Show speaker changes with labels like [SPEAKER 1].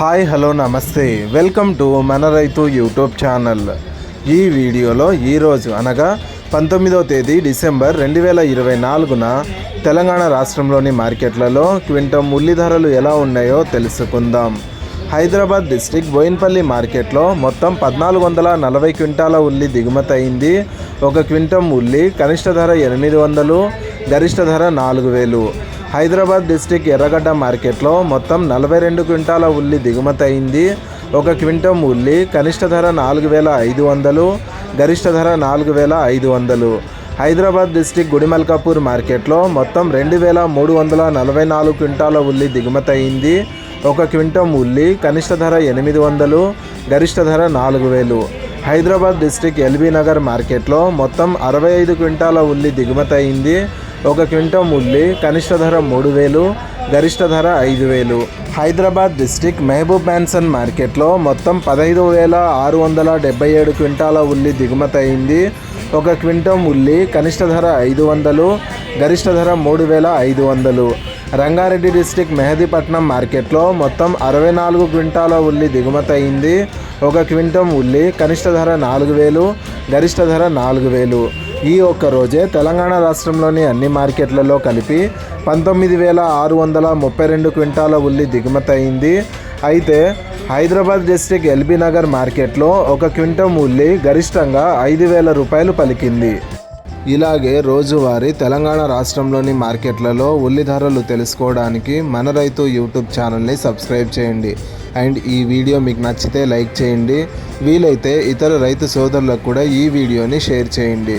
[SPEAKER 1] Hi hello namaste. Welcome to మన రైతు YouTube channel. ఈ వీడియోలో ఈరోజు అనగా పంతొమ్మిదో తేదీ డిసెంబర్ రెండు వేల ఇరవై నాలుగున తెలంగాణ రాష్ట్రంలోని మార్కెట్లలో క్వింటం ఉల్లి ధరలు ఎలా ఉన్నాయో తెలుసుకుందాం. హైదరాబాద్ డిస్టిక్ బోయిన్పల్లి మార్కెట్లో మొత్తం పద్నాలుగు వందల నలభై క్వింటాల ఉల్లి దిగుమతి అయింది. ఒక క్వింటం ఉల్లి కనిష్ట ధర ఎనిమిది వందలు గరిష్ట ధర నాలుగు వేలు. హైదరాబాద్ డిస్టిక్ ఎర్రగడ్డ మార్కెట్లో మొత్తం నలభై రెండు క్వింటాల ఉల్లి దిగుమతి అయింది. ఒక క్వింటం ఉల్లి కనిష్ట ధర నాలుగు వేల ఐదు వందలు గరిష్ట ధర నాలుగు వేల ఐదు వందలు. హైదరాబాద్ డిస్టిక్ గుడిమల్కాపూర్ మార్కెట్లో మొత్తం రెండు వేల మూడు వందల నలభై నాలుగు క్వింటాల ఉల్లి దిగుమతి అయింది. ఒక క్వింటం ఉల్లి కనిష్ట ధర ఎనిమిది వందలు గరిష్ట ధర నాలుగు వేలు. హైదరాబాద్ డిస్టిక్ ఎల్బీ నగర్ మార్కెట్లో మొత్తం అరవై ఐదు క్వింటాల ఉల్లి దిగుమతి అయింది. ఒక క్వింటం ఉల్లి కనిష్ట ధర మూడు వేలు గరిష్ట ధర ఐదు వేలు. హైదరాబాద్ డిస్టిక్ మెహబూబ్ మ్యాన్సన్ మార్కెట్లో మొత్తం పదహైదు వేల ఆరు వందల డెబ్బై ఏడు క్వింటాల ఉల్లి దిగుమతి అయింది. ఒక క్వింటం ఉల్లి కనిష్ట ధర ఐదు వందలు గరిష్ట ధర మూడు వేల ఐదు వందలు. రంగారెడ్డి డిస్టిక్ మెహదీపట్నం మార్కెట్లో మొత్తం అరవై నాలుగు క్వింటాల ఉల్లి దిగుమతి అయింది. ఒక క్వింటం ఉల్లి కనిష్ట ధర నాలుగు వేలు గరిష్ట ధర నాలుగు వేలు. ఈ ఒక్క రోజే తెలంగాణ రాష్ట్రంలోని అన్ని మార్కెట్లలో కలిపి పంతొమ్మిది వేల ఆరు వందల ముప్పై రెండు క్వింటాల ఉల్లి దిగుమతి అయింది. అయితే హైదరాబాద్ డిస్టిక్ ఎల్బీ నగర్ మార్కెట్లో ఒక క్వింటం ఉల్లి గరిష్టంగా ఐదు వేల రూపాయలు పలికింది. ఇలాగే రోజువారీ తెలంగాణ రాష్ట్రంలోని మార్కెట్లలో ఉల్లి ధరలు తెలుసుకోవడానికి మన రైతు యూట్యూబ్ ఛానల్ని సబ్స్క్రైబ్ చేయండి. అండ్ ఈ వీడియో మీకు నచ్చితే లైక్ చేయండి. వీలైతే ఇతర రైతు సోదరులకు కూడా ఈ వీడియోని షేర్ చేయండి.